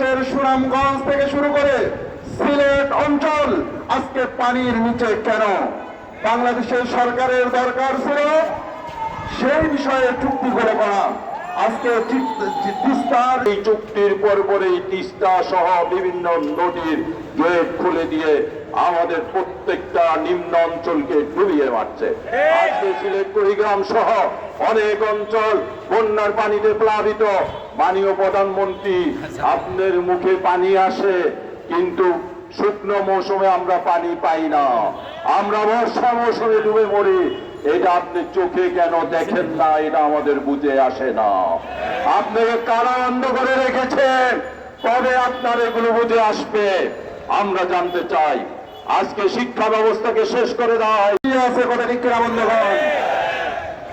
বাংলাদেশের সুনামগঞ্জ থেকে শুরু করে সিলেট অঞ্চল, আজকে পানির নিচে কেন? বাংলাদেশের সরকারের দরকার ছিল সেই বিষয়ে চুক্তি করে করা। আজকে তিস্তার এই চুক্তির পরপরেই তিস্তা সহ বিভিন্ন নদীর গেট খুলে দিয়ে আমাদের প্রত্যেকটা নিম্ন অঞ্চলকে ডুবিয়ে মারছে। আজকে সিলেট, কুড়িগ্রাম সহ অনেক অঞ্চল বন্যার পানিতে প্লাবিত। মাননীয় প্রধানমন্ত্রী আপনার মুখে পানি আসে, কিন্তু শুকনো মৌসুমে আমরা পানি পাই না। আমরা বর্ষা মৌসুমে ডুবে মরি। এটা আপনি চোখে কেন দেখেন না? এটা আমাদের বুঝে আসে না। আপনাকে কারা অন্ধ করে রেখেছেন কবে আপনার এগুলো বুঝে আসবে? আমরা জানতে চাই। আজকে শিক্ষা ব্যবস্থাকে শেষ করে দেওয়া হয়।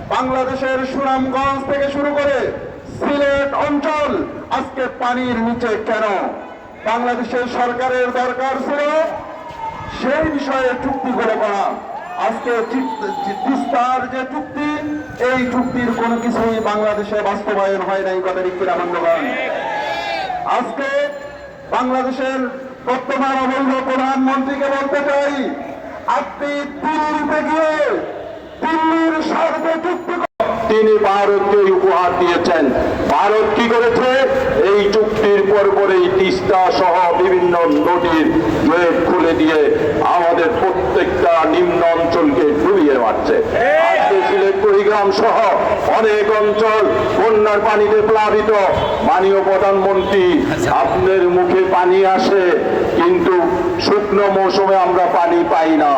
বাংলাদেশের সুনামগঞ্জ থেকে শুরু করে সিলেট অঞ্চল, আজকে পানির নিচে কেন? বাংলাদেশের সরকারের দরকার ছিল সেই বিষয়ে চুক্তি করে করা। আজকে তিস্তার যে চুক্তি, এই চুক্তির কোনো কিছুই বাংলাদেশে বাস্তবায়ন হয় নাই কথা বন্ধুগণ আজকে বাংলাদেশের বর্তমান অবৈধ প্রধানমন্ত্রীকে বলতে চাই, আপনি দিল্লিতে গিয়ে দিল্লির স্বার্থে চুক্তি তিনি ভারতকে উপহার দিয়েছেন। ভারত কি করেছে? এই চুক্তির পর পরপরেই তিস্তা সহ বিভিন্ন নদীর খুলে দিয়ে আমাদের প্রত্যেকটা নিম্ন আজকে সিলেট কুড়িগ্রাম সহ অনেক অঞ্চল বন্যার পানিতে প্লাবিত। মাননীয় প্রধানমন্ত্রী, আপনার মুখে পানি আসে, কিন্তু শুকনো মৌসুমে আমরা পানি পাই না।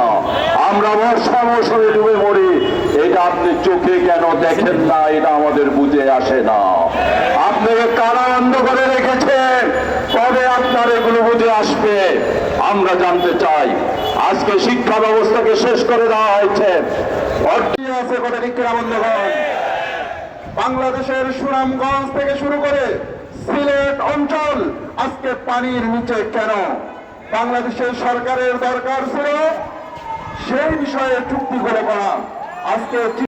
আমরা বর্ষা মৌসুমে ডুবে মরি। এটা আপনি চোখে কেন দেখেন না? এটা আমাদের বুঝে আসে না। আপনাকে কারা অন্ধ করে রেখেছেন কবে আপনার এগুলো বুঝে আসবে? আমরা জানতে চাই। আজকে শিক্ষা ব্যবস্থাকে শেষ করে দেওয়া হয়েছে। বাংলাদেশের সুনামগঞ্জ থেকে শুরু করে সিলেট অঞ্চল, আজকে পানির নিচে কেন? বাংলাদেশের সরকারের দরকার ছিল সেই বিষয়ে চুক্তি করে করা। আজকে